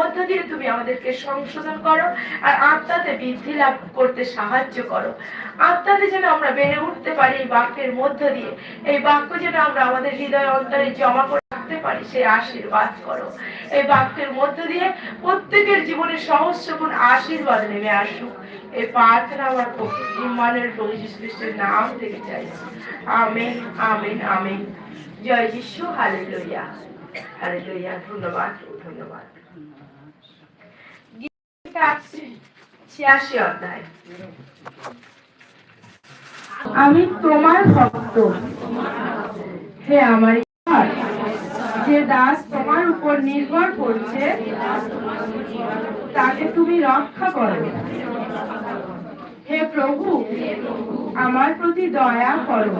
মধ্য দিয়ে তুমি আমাদেরকে সংশোধন করো আর আত্মাতে বৃদ্ধি লাভ করতে সাহায্য করো। আত্মাতে যেন আমরা বেড়ে উঠতে পারি এই বাক্যের মধ্য দিয়ে। এই বাক্য যেন আমরা আমাদের হৃদয় অন্তরে জমা করে রাখতে পারি সেই আশীর্বাদ করো। এই বাক্যের মধ্য দিয়ে প্রত্যেকের জীবনে সহস্র গুণ আশীর্বাদ নেমে আসুক। এই প্রার্থনা আমার ইমানের প্রভু যীশু নাম থেকে চাইছি আমেন আমেন আমেন। জয় যিশু, হালেলুয়া। আমি তোমার ভক্ত। হে আমার যে দাস তোমার উপর নির্ভর করছে, তাকে তুমি রক্ষা করো। হে প্রভু, আমার প্রতি দয়া করো।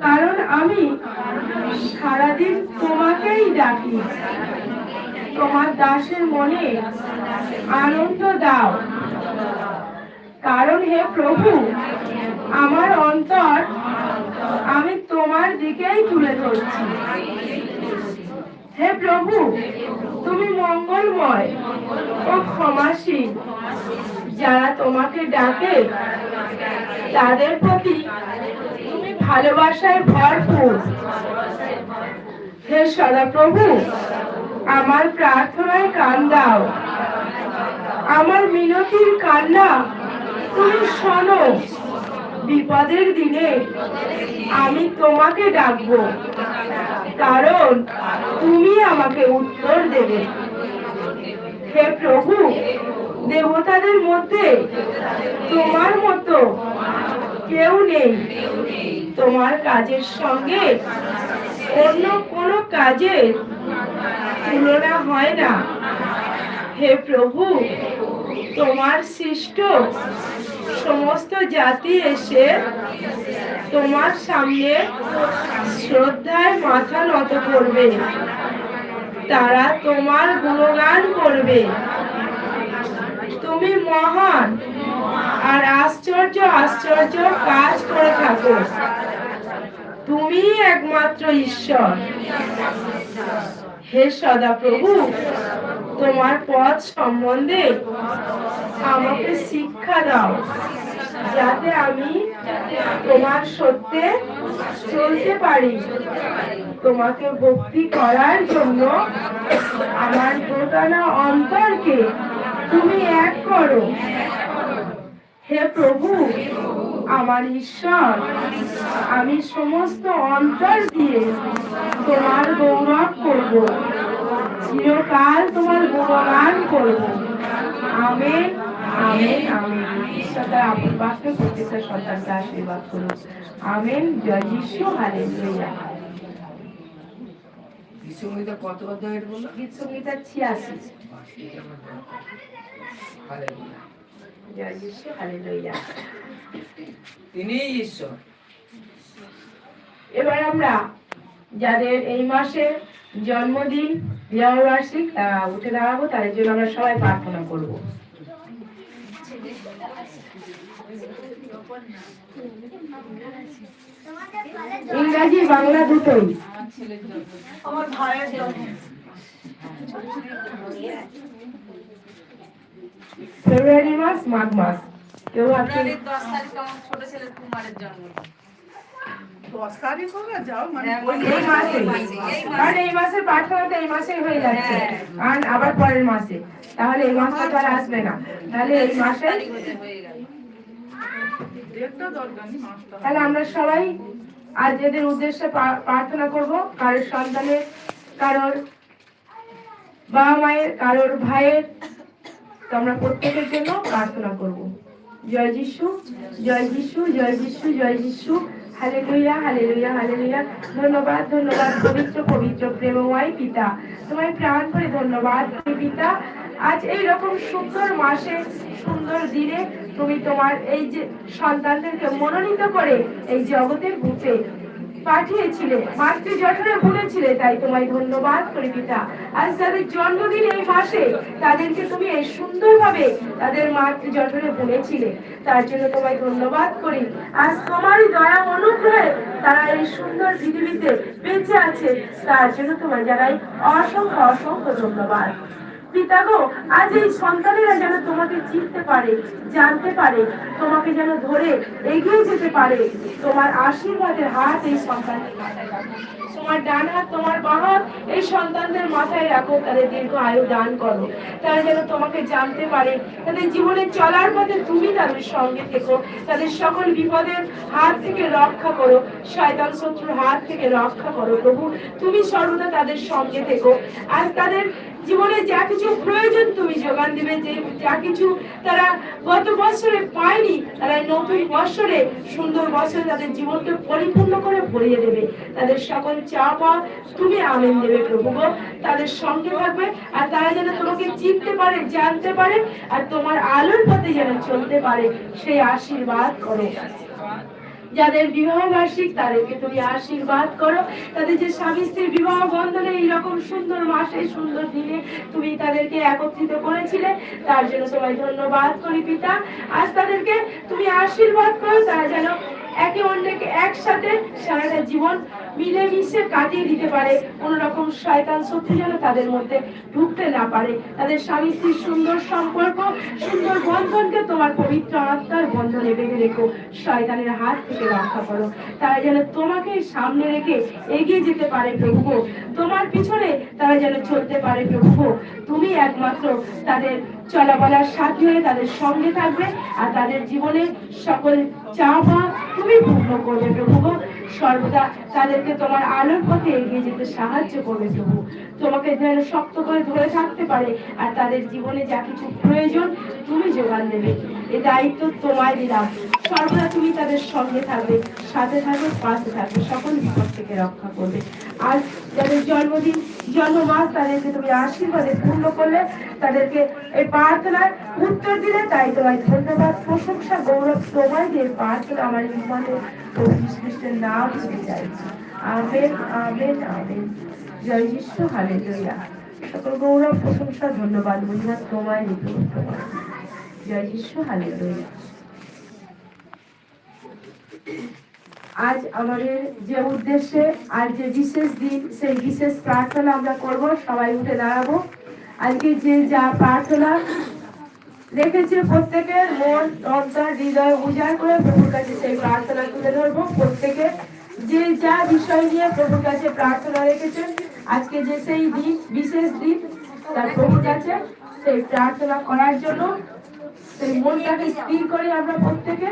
কারণ আমি সারাদিন তোমাকেই ডাকি। তোমার দাসের মনে আনন্দ দাও। কারণ হে প্রভু, আমার অন্তর আমি তোমার দিকেই তুলে ধরছি। হে প্রভু, তুমি মঙ্গলময় ও ক্ষমাসীন যারা তোমাকে ডাকে, তাদের প্রতি তুমি ভালোবাসায় ভরপুর। হে সদাপ্রভু আমার প্রার্থনায় কান দাও। আমার মিনতির কান্না, তুমি শোনো। বিপদের দিনে আমি তোমাকে ডাকবো। কারণ তুমি আমাকে উত্তর দেবে। হে প্রভু, দেবতাদের মধ্যে তোমার মতো কেউ নেই। তোমার কাজের সঙ্গে অন্য কোনো কাজের তুলনা হয় না। হে প্রভু তোমার সৃষ্ট সমস্ত জাতি এসে তোমার সামনে শ্রদ্ধায় মাথা নত করবে। তারা তোমার গুণগান করবে। তুমি মহান। আর আশ্চর্য আশ্চর্য কাজ করে থাকো তুমি একমাত্র ঈশ্বর। হে সদা প্রভু তোমার পথ সম্বন্ধে আমাকে শিক্ষা দাও, যাতে আমি তোমার সত্যে চলতে পারি। তোমাকে ভক্তি করার জন্য আমার গোটানা অন্তরকে তুমি এক করো। হে প্রভু, আমার ঈশ্বর, আমি সমস্ত অন্তর দিয়ে তোমার গৌরব করব। চিরকাল তোমার গুণগান করব। Amen amen amen. ঈশ্বর তার আপন বাক্যে প্রত্যেকটা সন্তানকে আশীর্বাদ করুন। আমেন। জয় যিশু। হালেলুয়া। বিশ্বমিতা কত অধ্যায়ের বলল গীত ছিয়াশি। ঈশ্বর। এবার আমরা যাদের এই মাসে জন্মদিন বিবাহবার্ষিক আহ, উঠে দাঁড়াবো তাদের জন্য আমরা সবাই প্রার্থনা করব। ইংরাজি বাংলা দুটোই। আমার ভাইয়ের ফেব্রুয়ারি মাস মাঘ মাস। কেউ আছে? ফেব্রুয়ারির দশ তারিখ আমার ছোট ছেলের কুমারের জন্মদিন দশ তারিখ হবে যাও মানে হ্যাঁ, এই মাসে? কারণ এই মাসের প্রার্থনা তো এই মাসে হয়ে যাচ্ছে। আর আবার পরের মাসে। তাহলে এই মাসটা তো আর আসবে না। তাহলে এই মাসে তারিখ হতে হয়ে গেল ডেটটা দরকার নেই মাসটা তাহলে আমরা সবাই আজ এদের উদ্দেশ্যে প্রার্থনা করব, কারোর সন্তানের, কারোর বাবা মায়ের, কারোর ভাইয়ের। তো আমরা প্রত্যেকের জন্য প্রার্থনা করব। জয় যিশু জয় যিশু জয় যিশু জয় যিশু। Hallelujah hallelujah hallelujah. ধন্যবাদ ধন্যবাদ, পবিত্র পবিত্র, প্রেমময় পিতা। তোমায় প্রাণ করে ধন্যবাদ পিতা। আজ এই রকম সুন্দর মাসে, সুন্দর দিনে তুমি তোমার এই যে সন্তানদেরকে মনোনীত করে এই জগতের বুকে পাঠিয়েছিলে, মাতৃ জঠরে বলেছিলে তাই তোমায় ধন্যবাদ করি পিতা আজ তাদের জন্মদিন এই মাসে, তাদেরকে তুমি এই সুন্দরভাবে তাদের মাতৃ জঠরে বলেছিলে তার জন্য তোমায় ধন্যবাদ করি। আজ তোমারই দয়া অনুগ্রহে তারা এই সুন্দর পৃথিবীতে বেঁচে আছে, তার জন্য তোমায় জানাই অসংখ্য অসংখ্য ধন্যবাদ। পিতা গো, আজ এই সন্তানেরা যেন তোমাকে চিনতে পারে, জানতে পারে, তোমাকে যেন ধরে এগিয়ে যেতে পারে। তোমার আশীর্বাদের হাত এই সন্তানের মাথায় রাখো। তোমার ডান হাত, তোমার বাঁ হাত, এই সন্তানদের মাথায় রাখো, তাদের দীর্ঘ আয়ু দান করো। তারা যেন তোমাকে জানতে পারে, তাদের জীবনে চলার পথে তুমি তাদের সঙ্গে থেকো, তাদের সকল বিপদের হাত থেকে রক্ষা করো, শয়তান শত্রুর হাত থেকে রক্ষা করো। প্রভু, তুমি সর্বদা তাদের সঙ্গে থেকো। আর তাদের জীবনে যা কিছু প্রয়োজন তুমি যোগান দেবে, যে যা কিছু তারা গত বছরে পায়নি, তারা নতুন বছরে সুন্দর বছরে তাদের জীবনকে পরিপূর্ণ করে ভরিয়ে দেবে। তাদের সকল চাপা তুমি আমেন দেবে প্রভু তাদের সঙ্গে থাকবে আর তারা যেন তোমাকে চিনতে পারে, জানতে পারে, আর তোমার আলোর পথে যেন চলতে পারে, সেই আশীর্বাদ করো। যাদের বিবাহ বার্ষিক, তাদেরকে তুমি আশীর্বাদ করো। তাদের যে স্বামী স্ত্রীর বিবাহ বন্ধনে এইরকম সুন্দর মাসে, সুন্দর দিনে তুমি তাদেরকে একত্রিত করেছিলে, তার জন্য সবাই ধন্যবাদ করি পিতা। আজ তাদেরকে তুমি আশীর্বাদ করো, তারা যেন একে অন্যকে একসাথে সারাটা জীবন মিলেমিশে কাটিয়ে দিতে পারে। কোন রকম শয়তান শক্তি যেন তাদের মধ্যে ঢুকতে না পারে। তাদের স্বামী স্ত্রীর সুন্দর সম্পর্ক, সুন্দর বন্ধনকে তোমার পবিত্র আত্মার বন্ধনে বেঁধে রেখো। শয়তানের হাত থেকে রক্ষা করো। তারা যেন তোমাকে সামনে রেখে এগিয়ে যেতে পারে প্রভু তোমার পিছনে তারা যেন চলতে পারে প্রভু তুমি একমাত্র তাদের চলাবলার সাথী হয়ে তাদের সঙ্গে থাকবে আর তাদের জীবনের সকল চাওয়া তুমি পূর্ণ করবে প্রভু সর্বদা তাদেরকে তোমার আলোর পথে এগিয়ে যেতে সাহায্য করবে প্রভু। তোমাকে যেন শক্ত করে ধরে থাকতে পারে আর তাদের জীবনে যা কিছু প্রয়োজন তুমি যোগান দেবে। এই দায়িত্ব তোমায় দিলাম। সর্বদা তুমি তাদের সঙ্গে থাকবে, সাথে থাকবে, পাশে থাকবে, সকল বিপদ থেকে রক্ষা করবে। আজ যাদের জন্মদিন জন্মমাস তাদেরকে তুমি আশীর্বাদে পূর্ণ করলে, তাদেরকে এই প্রার্থনার উত্তর দিলে, তাই তোমায় ধন্যবাদ, প্রশংসা, গৌরব তোমায় দিয়ে প্রার্থনা আমার ইমানের প্রভু নাম ধরে চাইছি। Amen amen amen. জয় যিশু, হালেলুয়া। সকল গৌরব, প্রশংসা, ধন্যবাদ, মহিমা তোমায় দিতে তোমায় জয় যিশু হালেলুয়া আজ আমাদের যে উদ্দেশ্যে, আজ যে বিশেষ দিন, সেই বিশেষ প্রার্থনা আমরা করব, সবাই উঠে দাঁড়াবো। আজকে যে যা প্রার্থনা রেখেছে প্রত্যেকের মন, অন্তর, হৃদয় উজাড় করে প্রভুর কাছে সেই প্রার্থনা তুলে ধরবো। প্রত্যেকে যে যা বিষয় নিয়ে প্রভুর কাছে প্রার্থনা রেখেছেন, আজকে যে সেই দিন, বিশেষ দিন তার প্রভুর কাছে সেই প্রার্থনা করার জন্য সেই মনটাকে স্থির করে আমরা প্রত্যেকে?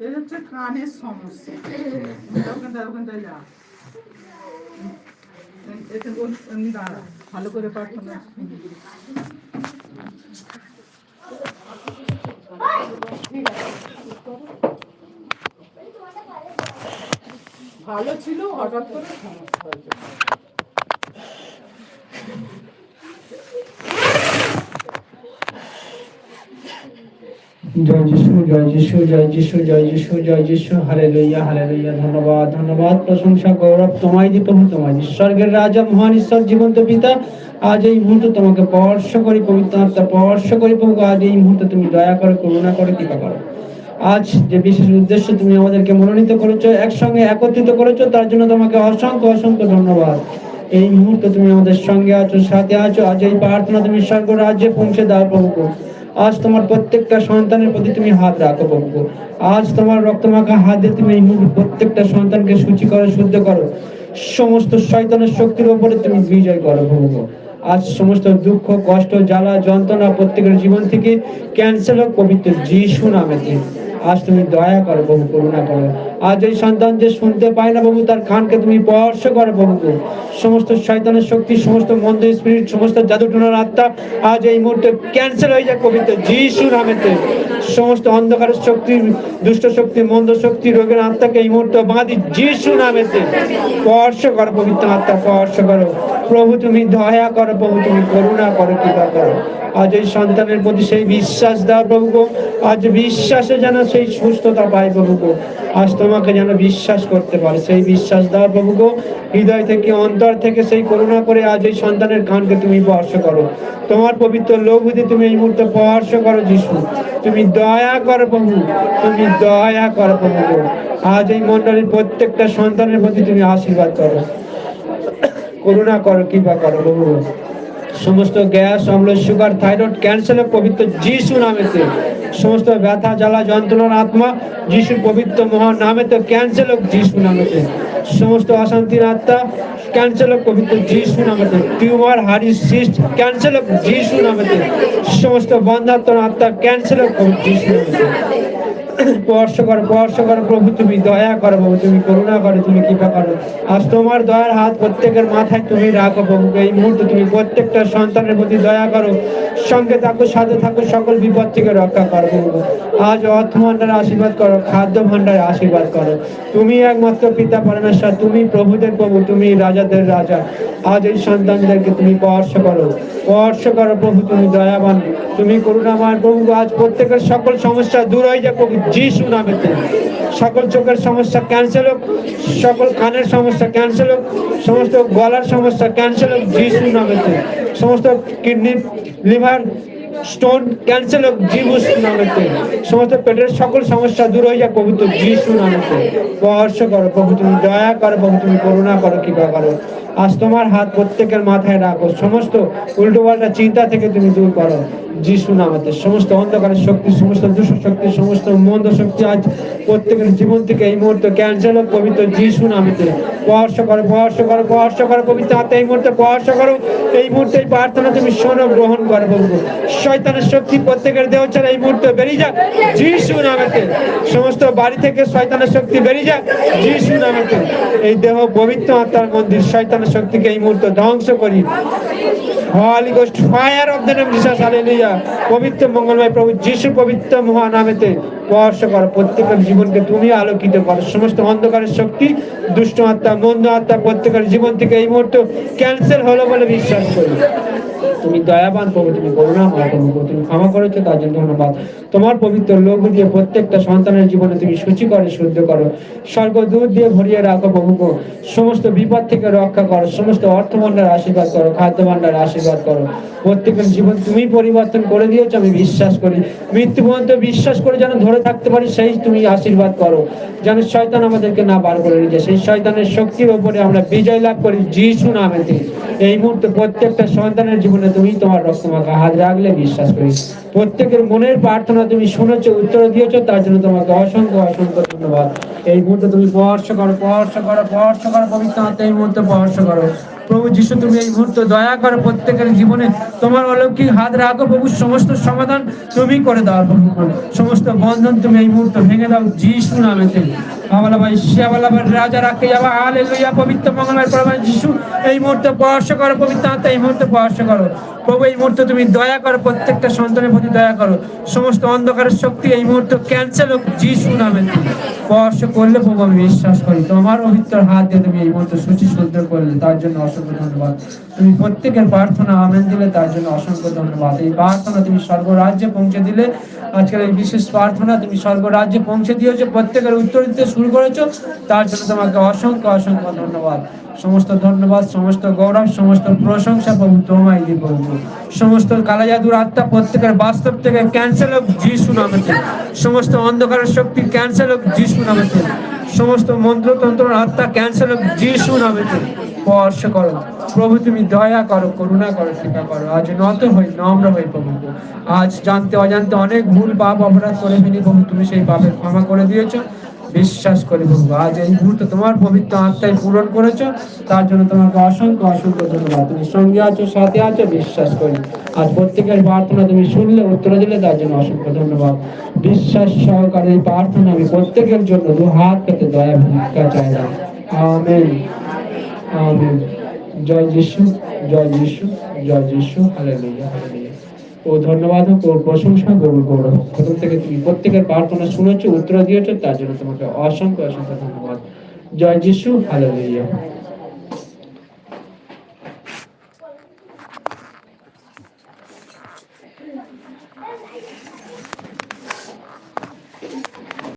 এটা হচ্ছে কানের সমস্যা। ওখানটা ওখানটা যা ওর- এমনি দাঁড়া ভালো করে প্রার্থনা। ভালো ছিল হঠাৎ করে সমস্যা হয়েছে জয় যিশু জয় যিশু জয় যিশু জয় যিশু জয় যিশু, হালেলুয়া হালেলুয়া, ধন্যবাদ ধন্যবাদ, প্রশংসা, গৌরব, তোমায় দি প্রভু তোমায় দি স্বর্গের রাজা, মহান ঈশ্বর, জীবন্ত পিতা, আজ এই মুহূর্তে তোমাকে স্পর্শ করি, পবিত্র আত্মা স্পর্শ করি প্রভু আজ এই মুহূর্তে তুমি দয়া করো, করুণা করো, কৃপা করো। আজ যে বিশেষ উদ্দেশ্য তুমি আমাদেরকে মনোনীত করেছ, একসঙ্গে একত্রিত করেছ, তার জন্য তোমাকে অসংখ্য অসংখ্য ধন্যবাদ। এই মুহূর্তে তুমি আমাদের সঙ্গে আছো, সাথে আছো, আজ এই প্রার্থনা তুমি স্বর্গ রাজ্যে পৌঁছে দাও প্রভু আজ তোমার প্রত্যেকটা সন্তানের প্রতি তুমি হাত রাখো প্রভু। আজ তোমার রক্তমাখা হাত দিয়ে তুমি প্রত্যেকটা সন্তানকে সূচি করো, শুদ্ধ করো। সমস্ত শয়তানের শক্তির উপরে তুমি বিজয় করো প্রভু। আজ সমস্ত দুঃখ, কষ্ট, জ্বালা, যন্ত্রণা প্রত্যেকের জীবন থেকে ক্যান্সেল হোক পবিত্র যিশু নামেতে আজ তুমি দয়া করো প্রভু, করুণা করো। আজ এই সন্তান যে শুনতে পায় না প্রভু, তার কানকে তুমি স্পর্শ করো প্রভু। সমস্ত শয়তানের শক্তি, সমস্ত মন্দ স্পিরিট সমস্ত জাদুটনার আত্মা আজ এই মুহূর্তে ক্যান্সেল হয়ে যায় পবিত্র যিশু নামেতে। সমস্ত অন্ধকারের শক্তি, দুষ্ট শক্তি, মন্দ শক্তি, রোগের আত্মাকে এই মুহূর্তে বাঁধি যিশু নামেতে। স্পর্শ করো পবিত্র আত্মা, স্পর্শ করো। প্রভু তুমি দয়া করো, প্রভু তুমি করুণা করো, কৃপা করো। আজ এই সন্তানের প্রতি সেই বিশ্বাস দাও প্রভু গো আজ বিশ্বাসে যেন সেই সুস্থতা পায় প্রভু গো আজ তোমাকে যেন বিশ্বাস করতে পারে। সেই বিশ্বাস দাও প্রভু গো হৃদয় থেকে, অন্তর থেকে সেই করুণা করে আজ এই সন্তানের কানকে তুমি স্পর্শ করো। তোমার পবিত্র লঘুতে তুমি এই মুহূর্তে স্পর্শ করো যিশু। তুমি দয়া করো প্রভু। তুমি দয়া করো প্রভু গো। আজ এই মন্ডলীর প্রত্যেকটা সন্তানের প্রতি তুমি আশীর্বাদ করো। করুণা করো, কৃপা করো প্রভু সমস্ত গ্যাস অম্ল সুগার, থাইরয়েড, ক্যান্সার পবিত্র যিশু নামেতে সমস্ত ব্যথা, জ্বালা, যন্ত্রণার আত্মা যিশুর পবিত্র মহান নামেতে ক্যান্সেল হোক যিশু নামেতে সমস্ত অশান্তির আত্মা ক্যান্সেল হোক পবিত্র যিশু নামেতে টিউমার হাড়ি সিস্ট ক্যান্সেল হোক যিশু নামেতে সমস্ত বন্ধাত্ম আত্মা ক্যান্সেল হোক যিশু নামেতে স্পর্শ করো স্পর্শ করো প্রভু, তুমি দয়া করো প্রভু, তুমি করুণা করো, তুমি কৃপা করো। আজ তোমার দয়ার হাত প্রত্যেকের মাথায় তুমি রাখো প্রভু। এই মুহূর্তে তুমি প্রত্যেকটা সন্তানের প্রতি দয়া করো। সঙ্গে থাকো, সাথে থাকো, সকল বিপদ থেকে রক্ষা করো প্রভু। আজ অর্থ ভান্ডারে আশীর্বাদ করো, খাদ্য ভান্ডারে আশীর্বাদ করো। তুমি একমাত্র পিতা পরমেশ্বর, তুমি প্রভুদের প্রভু, তুমি রাজাদের রাজা। আজ এই সন্তানদেরকে তুমি স্পর্শ করো। স্পর্শ করো প্রভু, তুমি দয়াবান। তুমি করুণাবান প্রভু, আজ প্রত্যেকের সকল সমস্যা দূর হয়ে যাক প্রভু। যিশু নামেতে সকল চোখের সমস্যা ক্যান্সেল হোক, সকল কানের সমস্যা ক্যান্সেল হোক, সমস্ত গলার সমস্যা ক্যান্সেল হোক যিশু নামেতে সমস্ত কিডনি লিভার স্টোন ক্যান্সেল হোক জিবুস নামেতে সমস্ত পেটের সকল সমস্যা দূর হয়ে যাক পবিত্র যিশু নামেতে স্পর্শ করো, প্রভু তুমি দয়া করো, প্রভু তুমি করুণা করো, কৃপা করো। আজ তোমার হাত প্রত্যেকের মাথায় রাখো। সমস্ত উল্টো পাল্টা চিন্তা থেকে তুমি দূর করো। যিশু নামাতে সমস্ত অন্ধকারের শক্তি, সমস্ত দুষ্ট শক্তি, সমস্ত মন্দ শক্তি আজ প্রত্যেকের জীবন থেকে এই মুহূর্তে ক্যান্সেল পবিত্র যিশু নামেতে। স্পর্শ করো স্পর্শ করো স্পর্শ করো পবিত্র আত্মা এই মুহূর্তে স্পর্শ করো। এই মুহূর্তে এই প্রার্থনা তুমি শোনো গ্রহণ করো প্রভু। শয়তানের শক্তি প্রত্যেকের দেহ ছাড়া এই মুহূর্তে বেরিয়ে যাক যিশু নামেতে। সমস্ত বাড়ি থেকে শয়তানের শক্তি বেরিয়ে যাক যিশু নামেতে। এই দেহ পবিত্র আত্মার মন্দির শয়তানের শক্তিকে এই মুহূর্তে ধ্বংস করি। Holy Ghost, fire of the name Jesus, hallelujah. পবিত্র মঙ্গলময় প্রভু যিশু পবিত্র মহান নামেতে স্পর্শ করো। প্রত্যেকের জীবনকে তুমি আলোকিত করো। সমস্ত অন্ধকারের শক্তি দুষ্ট আত্মা মন্দ আত্মা প্রত্যেকের জীবন থেকে এই মুহূর্ত ক্যান্সেল হলো বলে বিশ্বাস করি। তুমি দয়াবান, প্রভু, তুমি করুণাময় প্রভু, তুমি ক্ষমা করেছ, তার জন্য ধন্যবাদ। তোমার পবিত্র লোক দিয়ে প্রত্যেকটা সন্তানের জীবনে তুমি সূচি করে, শুদ্ধ করো। স্বর্গ দুধ দিয়ে ভরিয়ে রাখো প্রভু গো। সমস্ত বিপদ থেকে রক্ষা করো, সমস্ত অর্থ ভান্ডার আশীর্বাদ করো খাদ্য ভান্ডার আশীর্বাদ করো। প্রত্যেকের জীবন তুমি পরিবর্তন করে দিয়েছ, আমি বিশ্বাস করি। মৃত্যু পর্যন্ত বিশ্বাস করে যেন ধরে থাকতে পারি, সেই তুমি আশীর্বাদ করো। যেন শয়তান আমাদেরকে না বার করে নিয়ে যায় সেই শয়তানের শক্তির ওপরে আমরা বিজয় লাভ করি, যিশু নামেতে এই মুহূর্তে প্রত্যেকটা সন্তানের জীবনে তুমি তোমার রক্তমাখা হাত রাখলে বিশ্বাস করি। প্রত্যেকের মনের প্রার্থনা তুমি শুনেছো, উত্তর দিয়েছ, তার জন্য তোমাকে অসংখ্য অসংখ্য ধন্যবাদ। এই মুহূর্তে তুমি স্পর্শ করো স্পর্শ করো স্পর্শ করো, পবিত্র এই মুহূর্তে স্পর্শ করো। প্রভু যিশু, তুমি এই মুহূর্তে দয়া করো প্রত্যেকের জীবনে তোমার অলৌকিক হাত রাখো, প্রভু, সমস্ত সমাধান তুমি করে দাও সমস্ত বন্ধন তুমি এই মুহূর্তে ভেঙে দাও, যিশু নামেতে পবিত্র এই মুহূর্তে করো, পবিত্র এই মুহূর্তে করো। প্রভু, এই তুমি দয়া করো, প্রত্যেকটা সন্তানের প্রতি দয়া করো। সমস্ত অন্ধকারের শক্তি এই মুহূর্তে ক্যান্সেল হোক, যিশু নামে। স্পর্শ করলে প্রভু, আমি বিশ্বাস করি, তোমার পবিত্র হাত দিয়ে তুমি এই মুহূর্তে সূচি শুদ্ধ করলে, তার জন্য অসংখ্য ধন্যবাদ। তুমি প্রত্যেকের প্রার্থনা, আমেন দিলে, তার জন্য অসংখ্য ধন্যবাদ। এই প্রার্থনা তুমি স্বর্গরাজ্যে পৌঁছে দিলে। আজকের এই বিশেষ প্রার্থনা তুমি স্বর্গরাজ্যে পৌঁছে দিয়েছ। প্রত্যেকের উত্তর দিতে শুরু করেছ, তার জন্য তোমাকে অসংখ্য অসংখ্য ধন্যবাদ। সমস্ত ধন্যবাদ, সমস্ত গৌরব, সমস্ত প্রশংসা প্রভু তোমায় দিব সমস্ত কালা জাদুর আত্মা প্রত্যেকের বাস্তব থেকে ক্যান্সেল হোক, যিশু নামেতে সমস্ত অন্ধকারের শক্তি ক্যান্সেল হোক, যিশু নামেতে সমস্ত মন্ত্রতন্ত্র আত্মা ক্যান্সেল হোক, যিশু নামেতে স্পর্শ করো। প্রভু, তুমি দয়া করো, করুণা করো, কৃপা করো। আজ নত হই, নম্র হই প্রভু। আজ জানতে, অজান্তে অনেক ভুল পাপ অপরাধ করে ফেলি প্রভু, তুমি সেই পাপের ক্ষমা করে দিয়েছ। বিশ্বাস করি প্রভু আজ এই মুহূর্তে তোমার পবিত্র আত্মায় পূরণ করেছ, তার জন্য তোমাকে অসংখ্য অসংখ্য ধন্যবাদ। তুমি সঙ্গে আছো, সাথে আছো, বিশ্বাস করি। আজ প্রত্যেকের প্রার্থনা তুমি শুনলে, উত্তর দিলে, তার জন্য অসংখ্য ধন্যবাদ। বিশ্বাস সহকারে এই প্রার্থনা আমি প্রত্যেকের জন্য দু হাত পেতে দয়া ভিক্ষা চাইলাম আমেন। আমেন। জয় যিশু জয় যিশু জয় যিশু, হালেলুয়া হালেলুয়া। ও ধন্যবাদ হোক ও প্রশংসা গ্রহণ করো। প্রথম থেকে তুমি প্রত্যেকের প্রার্থনা শুনেছো, উত্তর দিয়েছ, তার জন্য তোমাকে অসংখ্য অসংখ্য ধন্যবাদ জয় যিশু, হালেলুয়া